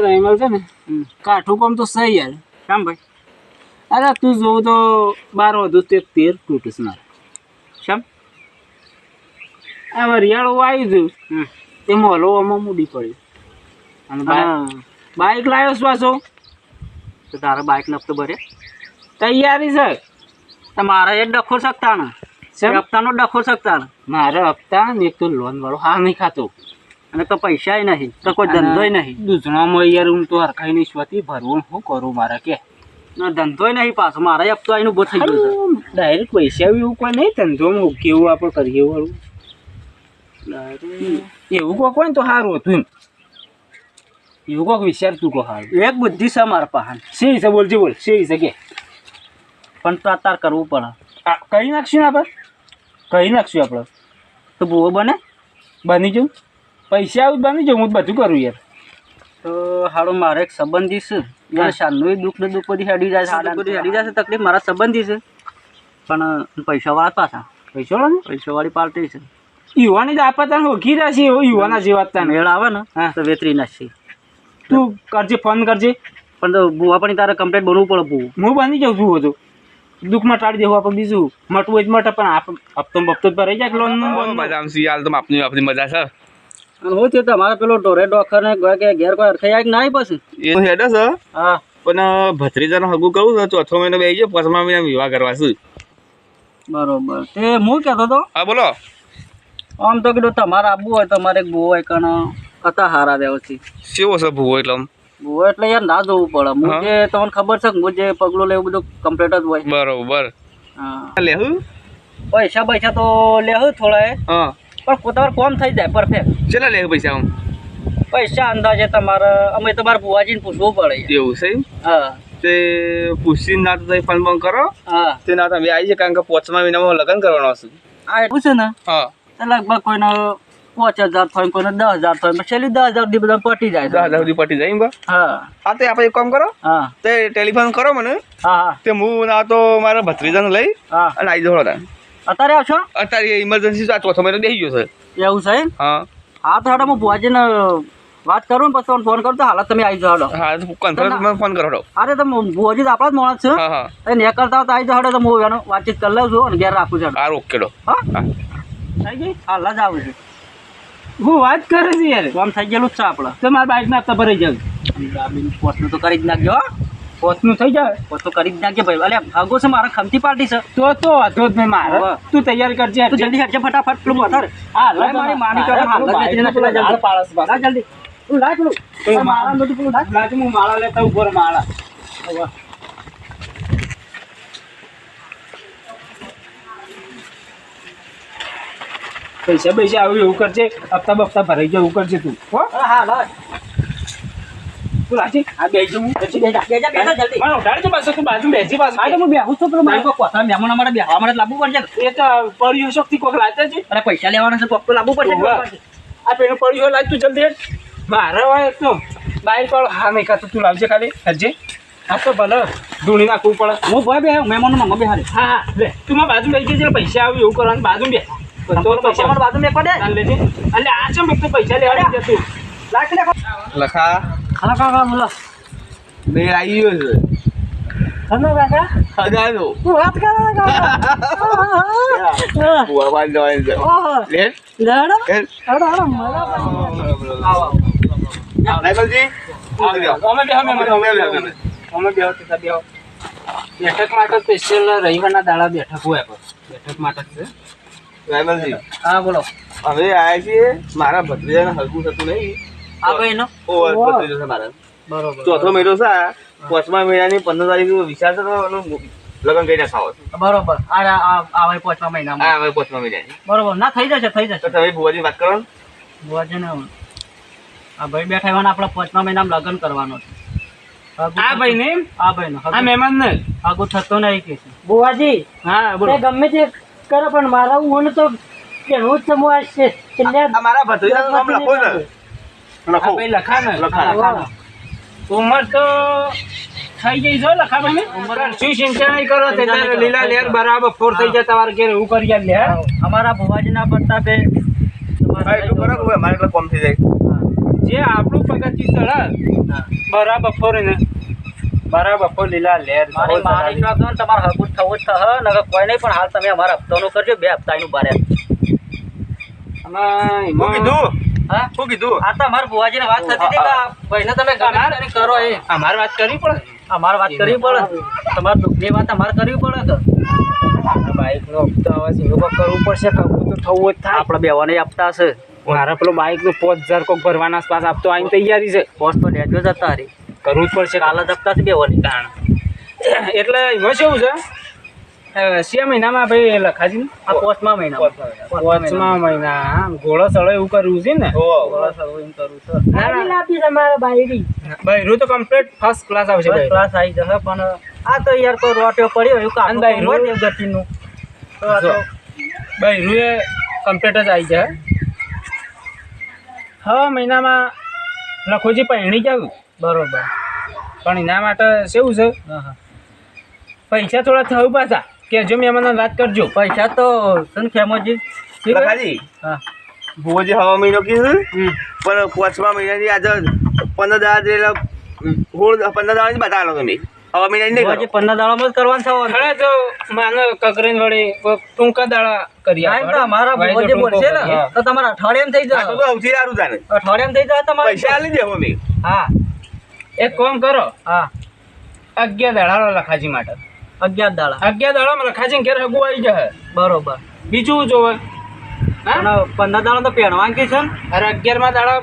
રહીમલ છે ને કાઠું કામ તો સહી યાર. કેમ ભાઈ? અરે તું જોવું તો બાર વધુ તો એક તેર તૂટીશ મારે. કેમ આમાં રિયાળો આવી ગયું તે મોલો આમાં મૂડી પડ્યું અને બા- બાઈક લાવ્યો પાછો. તો તારા બાઇક નફતો ભરે તૈયારી છે. તમારે એ ડખો શકતા ને શેમ? હપ્તાનો ડખો શકતા મારે હપ્તા ને એક તો લોન વાળો હા નહીં ખાતો. અને તો પૈસાય નહીં તો કોઈ ધંધોય નહીં. દૂધણામાં યાર હું તો હરખાઈ નહીં સ્વતી ભરવું શું કરું મારે કે? ના ધંધોય નહીં પાછો મારે હપ્તો આવીને ઊભો થઈ ગયો ડાયરેક્ટ પૈસા એવું કોઈ નહીં ધંધોમાં કેવું આપણે કરીએ વાળું એવું. કોક હોય ને તો સારું હતું એમ. એવું કોક વિચાર તું કો સારું એક બુદ્ધિ છે મારા પાસે સે છે બોલજે બોલ સે છે કે? પણ તો અત્યાર કરવું પડે. કહી નાખશું ને આપણે? કહી નાખશું આપણે? તો ભૂવો બને? બની જવું પૈસા આવું બની જવું હું બધું કરું યાર. તો હાડો મારે એક સંબંધી છે. યાર શાનનું દુઃખ ને દુઃખ બધી હેડી જાય છે. બધી હેડી જાય છે. તકલીફ મારા સંબંધી છે. પણ પૈસાવાળા પાછા. પૈસા વાળા ને પૈસાવાળી પાર્ટી છે. યુવાની જ આપતા રહ્યા છે એવું યુવાના જેવા મેળ આવે ને હા. તો વેતરી નાખશે. તું કરજે ફોન કરજે. પણ તો ભૂવા પણ તારે કમ્પ્લેટ બનવું પડે ભૂવું હું બની જાઉં છું બધું દુઃખમાં ટાળી દેવું આપણે બીજું. મટવું જ મટે પણ આપ હપ્તો બપ્તો જ ભરાઈ જાય લોન મજા આમ હાલ તો આપની આપની મજા છે. અને હું થયું તમારે પેલો ઢોરે ડોખર ને કે ઘેર કોઈ અરખાઈ ના આવી પછી? એ હેડે છે હા. પણ ભત્રીજાનો હગું કરવું છે ચોથો મહિનો બે ગયો પાંચમા મહિના વિવાહ કરવા છું. બરોબર. તે હું કહેતો હતો? હા બોલો. આમ તો કીધું તમારે આવવું હોય તમારે એક હોય કણ કતા હારા વ્યવસ્થિત કેવો છે ભૂવો એટલે આમ? ભૂવો એટલે યાર ના જોવું પડે. હું જે તમને ખબર છે હું જે પગલું લેવું બધું કમ્પ્લીટ જ હોય. બરોબર. હા. લેહું પૈસા પૈસા તો લેહું થોડા હા. પણ તમારે કોમ થઈ જાય પરફેક્ટ ચેલા લે પૈસા આમ? પૈસા અંદાજે તમારે અમે તમારા બુવાજીને પૂછવું પડે. એવું છે હા. તે પૂછીને ના તો તમે ફોન ફોન કરો. હા. તે ના તમે આવી જાય કારણ કે પોચમા મહિનામાં લગ્ન કરવાનો હશે આ એવું છે ને? હા. તો લગભગ કોઈનો પાંચ હજાર થાય કોઈને દસ હજાર થાય પણ છેલ્લી દસ હજાર સુધી બધા પટી જાય દસ હજાર સુધી પટી જાય? હા. હા તે આપણે એક કામ કરો. હા. તે ટેલિફોન કરો મને. હા હા. તે હું ના તો મારા ભત્રીજાને લઈ હા. અને આવી જવા અત્યારે આવશો? અત્યારે ઇમરજન્સી આ ચોથો મહિનો દેખી ગયો છે. એવું છે હા. હા તો હેડો હું બુવાજીને વાત કરું ને પછી ફોન કરું તો હાલત તમે આવી જાઓ હેડો. હા કોન્ફરન્સમાં ફોન કરો હેડો. અરે તો ભુવાજી તો આપણા જ માણસ છે. હા હા. એ ને કરતા તો આવી જાઓ હેડો તો હું એનો વાતચીત કરી લઉં છું અને ઘેર રાખું છું. હા ઓકે હા? થઈ ગઈ? હાલ જ આવું છું. હું વાત કરે છે યાર. આમ થઈ ગયેલું જ છે આપણે. તો મારા બાઇકના હપ્તા ભરાઈ જાય પોતનું તો કરી જ નાખજો હો. પોતનું થઈ જાય. પોતું કરી જ નાખજે ભાઈ. અલ્યા ભાગો છે મારા ખમતી પાર્ટી છે. તો તો વાંધો જ નહીં મારે. તું તૈયારી કરજે. તું જલ્દી કરજે ફટાફટ. પેલું વધારે હા લાય મારી માની કરે. હાલ જલ્દી. પાળસ લાય જલ્દી. તું લાય પેલું. મારા બધું પેલું લાય. લાગે હું માળા લેતા ઉપર માળા. પૈસા પૈસા આવ્યું એવું કરજે. હપ્તા બપ્તા ભરાઈ જાય એવું કરજે તું. હા? હા લાય. તું આ બેજો હું પછી બેજા, બેજા જલ્દી. મને ઉઠાડજો પાછો તું બાજુ બેસી પાછો. હા તો હું બેહું છું પેલું મારે કોથળા મહેમાન અમારે બેહવા માટે લાવવું પડશે એ તો પડ્યો શક્તિ કોક લાવતા છે. અરે પૈસા લેવાના છે કોક તો લાવવું પડશે. આ પેલો પડ્યો લાગ તું જલ્દી. મારે હોય તો બાઈક વાળો હા નહીં કાતો તું લાવજે ખાલી. હજે. હા તો ભલે ધૂણી નાખવું પડે. હું ભાઈ બે મહેમાનો માં બેહાડે. હા હા લે. તું મારા બાજુ બેસી જજે પૈસા આવે એવું કરવાનું બાજુ બે તો પૈસા અમારી બાજુ મેં પડે લેજે એટલે આ છે મેં તું પૈસા લેવા જતું લાખ લખા. હા કાકા બોલો. બે આવી ગયો છે. હલો કાકા હજારો હું વાત કરો ને કાકા બુઆ બાદ જવાની છે. ઓહો. લે લેડો લે. હેડો મજા મજા આવો રાયફલજી આવી જાઓ. અમે બે અમે અમે બે, અમે બે. અમે બે બેઠક માટે સ્પેશિયલ રવિવારના દાડા બેઠક હોય બેઠક માટે છે. રાયફલજી હા બોલો. હવે આવ્યા છીએ. મારા ભત્રીજાને હરકું થતું નહીં. આ ભાઈ નો ઓવર ભત્રીજો છે મારા. બરોબર ચોથો મહિનો છે પાંચમા મહિનાની પંદર તારીખ વિચાર છે લગ્ન કરી નાખાવો બરોબર. આ આ આવે પાંચમા મહિનામાં. આ હવે પાંચમા મહિનાની. બરોબર. ના થઈ જશે થઈ તો તમે ભુવાજી વાત કરો ને. ને આ ભાઈ બેઠા એવાના આપણે પાંચમા મહિનામાં લગ્ન કરવાનો છે. આ ભાઈ ને આ ભાઈ નો આ મહેમાન ને? આગુ થતો નહીં કે બુવાજી હા બોલો. ગમે તે કરો પણ મારા હું તો કેવું જ સમૂહ છે. મારા ભત્રીજાનું નામ લખો ને. આ લખો. ઉંમર તો થઈ જઈ જો લખા ભાઈ. ઉંમર શું ચિંતા નહીં કરો તે લીલા લેર બરાબર ફોર થઈ જાય તમારે ઘેર એવું કરી લે અમારા ભુવાજીના થઈ જાય. જે આપણું પગથિયું ચીજ હ, બરાબર ફોરે ને બરાબર ફોર લીલા લેર મારી મારી નાખો તમારે હકું થવું જ થશે નકર કોઈ નહીં પણ હાલ તમે અમારા હપ્તાનું કરજો બે હપ્તાનું બારે. એમાં કીધું? શું કીધું? આ તો અમારા બુવાજી વાત થતી હતી કે ભાઈને તમે ગમે કરો એ. અમારે વાત કરવી પડે? અમારે વાત કરવી પડે. તમારે દુઃખની વાત અમારે કરવી પડે કે બાઇક નો હપ્તો હવે સીધો કરવું પડશે કાકુ તો થવું જ થાય. આપણે બેવાને આપતા હશે મારા પેલો બાઇકનું પાંચ હજાર કોક ભરવાના પાસ આપતો આવીને તૈયારી છે. પોસ્ટ તો લેજો જતા રહી. કરવું જ પડશે. કાલે જ આપતા છે બેવાની. તાણ એટલે એમાં શું છે? સે મહિનામાં ભાઈ લખાજી આ પોસ્ટમાં મહિના પાંચમા મહિના ઘોડો સળો એવું કરવું છે ને? બાયડી લાપી તમારે બાયડી. બૈરું તો કમ્પ્લીટ ફર્સ્ટ ક્લાસ આવશે ફર્સ્ટ ક્લાસ આવી જશે પણ આ તો યાર કોઈ રોટ્યો પડ્યો એવું કામ ભાઈ રોજ- ગતિનું તો આ તો બૈરું એ કમ્પ્લીટ જ આવી જાય છ મહિનામાં લખોજી પહેણી જાવ બરોબર. પણ એના માટે કેવું છે? હા હા. પૈસા થોડા થયું પાછા. કે જો મેં મને વાત કરજો. પૈસા તો ને ખેમોજી લખાજી હા? ભુવોજી હવા મહિનો કીધું. પણ પાંચમા મહિનાની આજે પંદર દાડા એટલે હોળ પંદર દાડાની બતાવેલો તમે. હવા મહિનાની નહીં કરો. પંદર દાડામાં જ કરવાનું છે ખરા તો માનો કકરીન વળી કોક ટૂંકા દાડા કરી હા, તો અમારા વાયદો બોલશે ને તો તમારા અઠવાડિયામાં થઈ જશે તો સૌથી સારું તાને અઠવાડિયામાં થઈ જાય તમારે. પૈસા આલી દેવો મેં. હા. એક કામ કરો. હા. અગિયાર દાડા લખાજી માટે. અગિયાર દાડા. અગિયાર દાડામાં લખાજી ઘેર હગું આવી જાય બરોબર. બીજું જોવે? હા? પંદર દાડા તો પહેરવાનું છે ને? અરે અગિયારમાં દાડા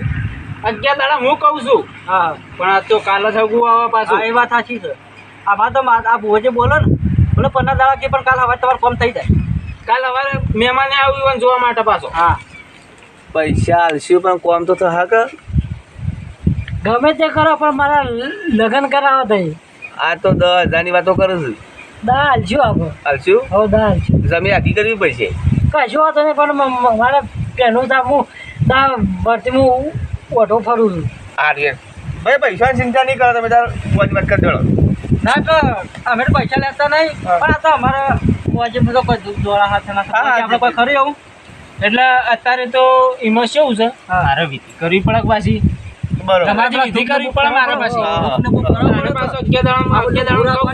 અગિયાર દાડા હું કહું છું. હા. પણ આ તો કાલે જ હગું આવે પાછું. એ વાત સાચી છે. આમાં તો આ ભોજે બોલો ને એટલે પંદર દાડા કે પણ કાલ હવે તમારે કોમ થઈ જાય. કાલ હવે મહેમાને આવ્યું જોવા માટે પાછો. હા. પૈસા આલશું પણ કોમ તો થા કે ગમે તે કરો પણ મારા લગ્ન કરાવો તઈ આ તો દસ હજારની વાતો કરું છે. દાલ જો આપો આલશું હો દાલ. જમીન આખી કરવી પડશે. કશું વાતો નહીં પણ મારે પહેલું તો હું તા ભરતી હું ઓટો ફરું છું. આ રે ભાઈ પૈસાની ચિંતા નહીં કરો તમે તાર મોજ મત કરી દેડો ના તો અમે તો પૈસા લેતા નહીં પણ આ તો અમારા ભુવાજી તો કોઈ દોડા હાથે ના આપણે કોઈ ખરી આવું. એટલે અત્યારે તો એમાં શું છે? હા. વીતી કરવી પડે પાછી. તમારે મારે.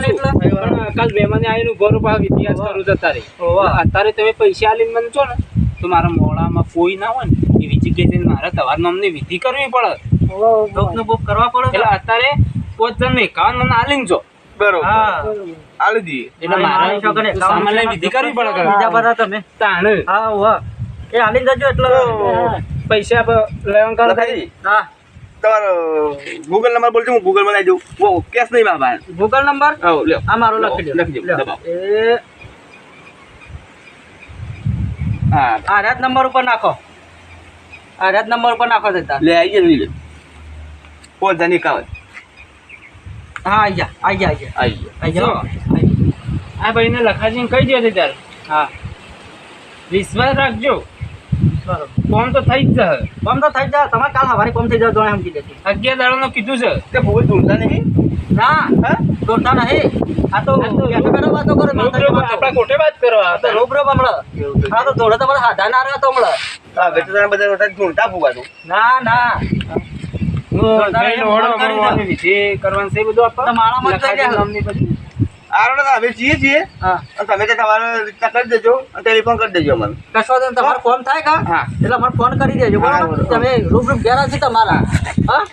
ને કાલ મહેમાને આવીને ઊભો ઇતિહાસ કરું અત્યારે. અત્યારે તમે પૈસા આલીને મને છો ને તો મારા મોડામાં કોઈ ના હોય ને એવી જગ્યાએ જઈને મારે તમારા નામની વિધિ કરવી પડે. લોકને બુક કરવા પડે એટલે અત્યારે પોત જણ એકાવન મને આલીને છો બરોબર. હા. આલી દઈએ. એટલે મારે વિધિ કરવી પડે બીજા બધા તમે. તાણ. હા વાહ. એ હાલીને જજો એટલે. પૈસા લેવાનું કરો. હા. તમારો ગૂગલ નંબર બોલજો હું ગૂગલમાં દઉં. વો કેશ નહીં પાસે ગૂગલ નંબર હા લ્યો. આ મારો લખી દો. લખી દો, દબાવો. એ હા. આ રાત નંબર ઉપર નાખો. આ રાત નંબર ઉપર નાખો દેતા લે આવી લઈ લે. પાંચ હજાર એકાવન હા આવી જા આવી જા આવી જા આવી ગયો. જા આ ભાઈને લખાજીને કહી દે ત્યારે હા. વિશ્વાસ રાખજો. કોમ તો થઈ જ જશે. કોમ તો થઈ જાય તમારે કાલ સવારે કોમ થઈ જાય તો સમજી દેતી અગિયાર દાડાનું કીધું છે. કે બહુ ધૂળતા નહીં? ના હા? નહીં. આ તો બેઠો બેઠો વાતો કરે. આપણા કોઠે વાત આ તો રોબ રોબ હમણાં આ તો દોડે તો બધા ના રહ્યો તો હમણાં. હા બધા બધા ધૂળતા ફૂગાતું ના ના. કરવાની છે એ બધું જ લખાજી લે. નામની બધી. આ રોડ અમે છીએ છીએ. અને તમે તો તમારે રીતના કરી દેજો અને ટેલિફોન કરી દેજો મને કશો નહીં. ફોન થાય કા? હા. એટલે મને ફોન કરી દેજો બરાબર? તમે રૂબ રૂબ ઘેરા છે તમારા. હા?